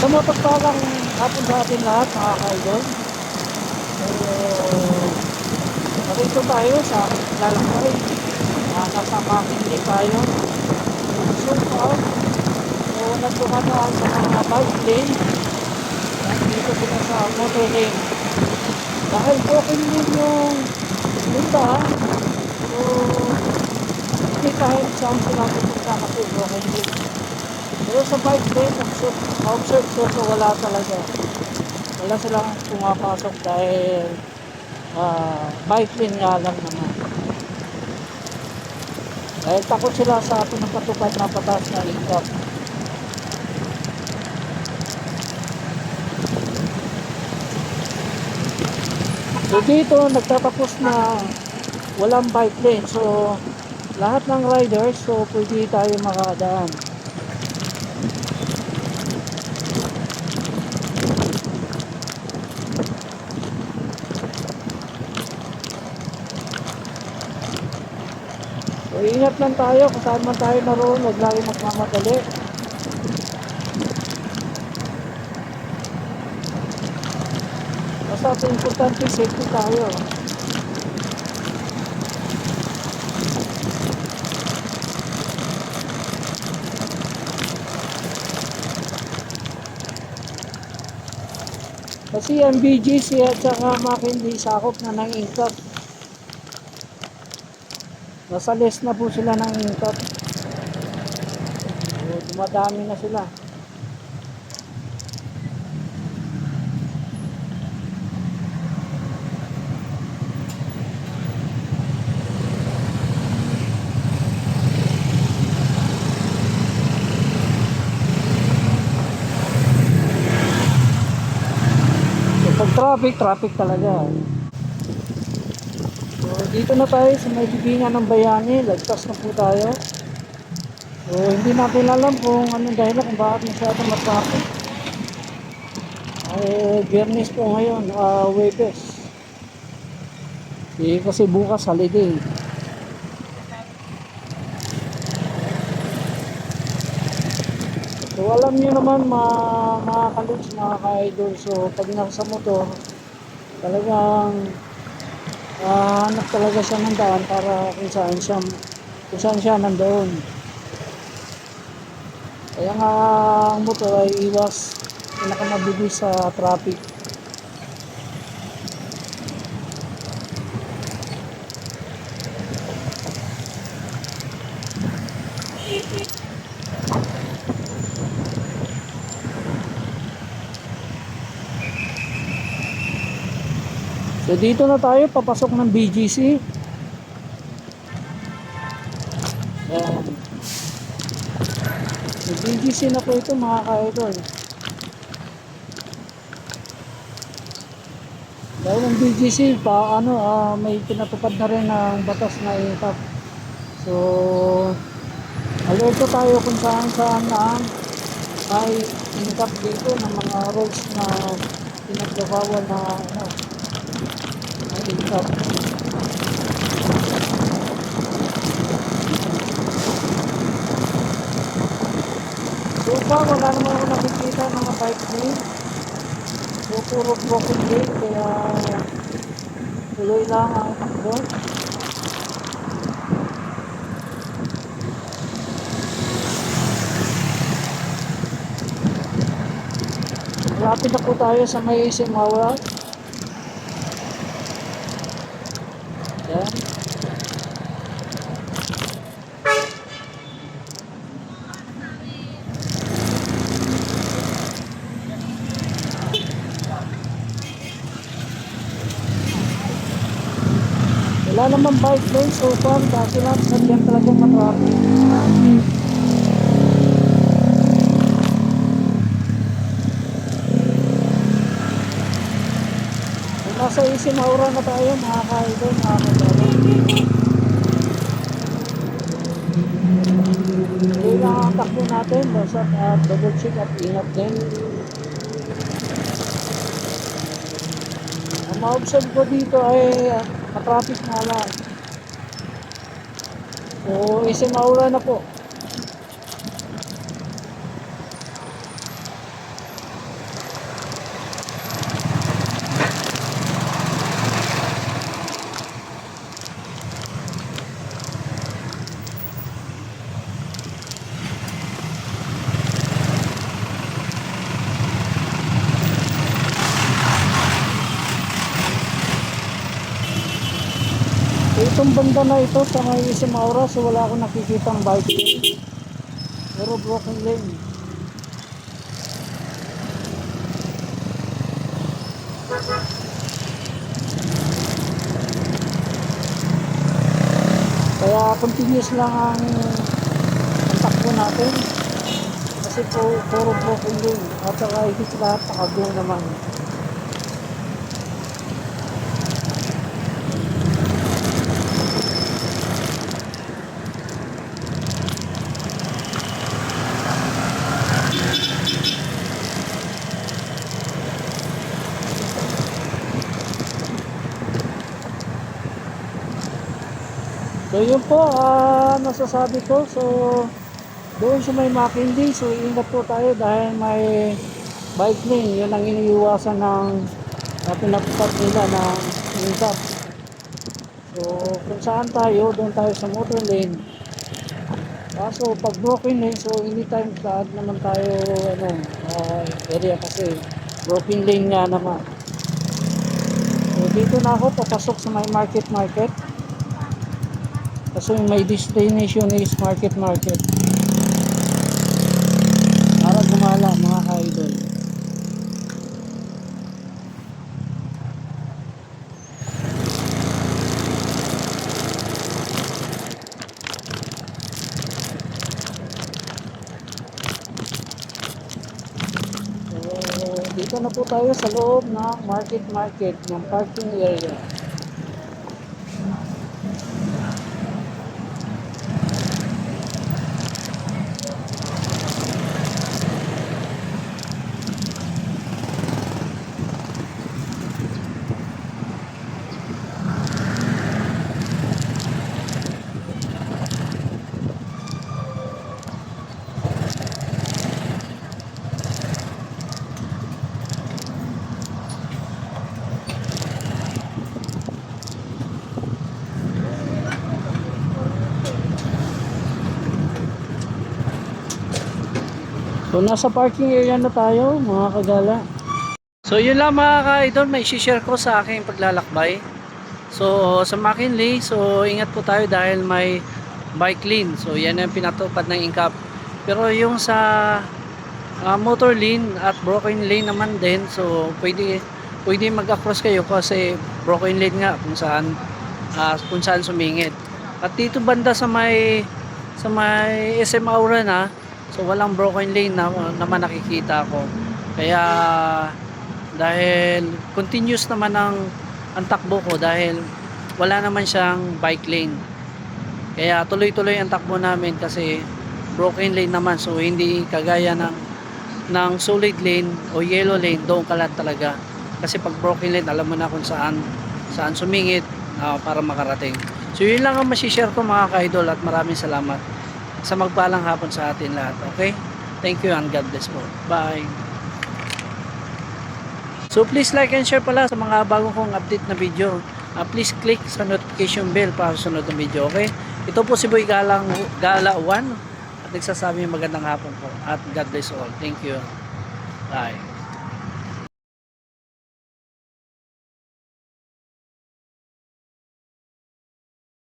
Sa mapagpalang hapon sa atin lahat, mga kaidol. So, narito tayo sa lalakay. Uh, nasa Makindi tayo. So far, so nagtuhan na sa mga bike lane. Nandito sila sa motor lane. Dahil walking din yung punta, so hindi kahit saan sila pupunta kasi walking din. Pero sa bike lane, observe so wala talaga. Wala silang pumapasok dahil ah, bike lane nga lang naman. Dahil takot sila sa pinapatupad na patas na ikot. So dito nagtatapos na walang bike lane. So lahat ng riders so pwede tayo makadaan. So ingat lang tayo kung saan man tayo naroon, huwag lagi magmamadali. Basta ito importante, safety tayo. Kasi ang BGC at saka McKinsey sakop na ng income. Nasa list na po sila ng income. So, dumadami na sila. Pag traffic, traffic talaga. Dito na tayo sa may bibingan ng bayani. Lagpas na po tayo. So, hindi natin alam kung anong dahilan kung bakit masyadong matraffic. Eh, biyernes po ngayon, uh, Webes. Eh, kasi bukas holiday. So, alam niyo naman, mga, mga kaluts, mga ka-idol. So, pag nasa motor, talagang hanap talaga siya ng daan para kung saan siya kung saan siya nandoon. Kaya nga ang motor ay iwas pinakamabilis sa traffic. So dito na tayo papasok ng BGC. So, BGC na po ito mga ka-idol. Dahil ang BGC pa ano ah, may pinatupad na rin ng batas na itak. So alerto tayo kung saan saan na may itak dito ng mga rules na pinagbabawal na ano Tingkap. So far, wala naman ako nakikita ng mga bike lane. So, puro broken lane, kaya tuloy lang ang takbo. Malapit na po tayo sa may Simawa. Yan. Wala naman bike lane far kasi lang sadyan talagang matraffic. Kung nasa Isinaura na tayo mga kaidol, mga kaidol. Hindi lang ang takbo natin, basta uh, double check at ingat din. Ma-observe ko dito ay uh, matraffic na lang. So, isi maura na po. Itong banda na ito sa may Isimaura so wala akong nakikitang bike lane. Puro broken lane. Kaya continuous lang ang, ang takbo natin. Kasi puro broken lane. At saka sa lahat, pakago naman. So yun po, ah, nasasabi ko. So doon sa may Makindi, so ingat po tayo dahil may bike lane. Yun ang iniiwasan ng uh, pinapatag nila na ingkat. So kung saan tayo, doon tayo sa motor lane. Kaso pag broken lane, so anytime saan naman tayo ano, ah, area kasi broken lane nga naman. So dito na ako papasok sa may market market. Kasi may destination is market market. Para gumala mga ka-idol. Dito na po tayo sa loob ng market market ng parking area. So nasa parking area na tayo mga kagala. So yun lang mga ka-idol, may share ko sa aking paglalakbay. So sa McKinley, so ingat po tayo dahil may bike lane. So yan ang pinatupad ng ingkap. Pero yung sa ah, motor lane at broken lane naman din, so pwede pwede mag-across kayo kasi broken lane nga kung saan ah, kung saan sumingit. At dito banda sa may sa may SM Aura na, so walang broken lane na naman nakikita ko. Kaya dahil continuous naman ang ang takbo ko dahil wala naman siyang bike lane. Kaya tuloy-tuloy ang takbo namin kasi broken lane naman so hindi kagaya ng ng solid lane o yellow lane doon ka talaga. Kasi pag broken lane alam mo na kung saan saan sumingit ah, para makarating. So yun lang ang masishare ko mga ka-idol at maraming salamat sa magpalang hapon sa atin lahat. Okay? Thank you and God bless po. Bye! So please like and share pala sa mga bago kong update na video. Ah, please click sa notification bell para sunod na video, okay? Ito po si Boy Galang, Gala 1 at nagsasabi magandang hapon po at God bless all. Thank you. Bye.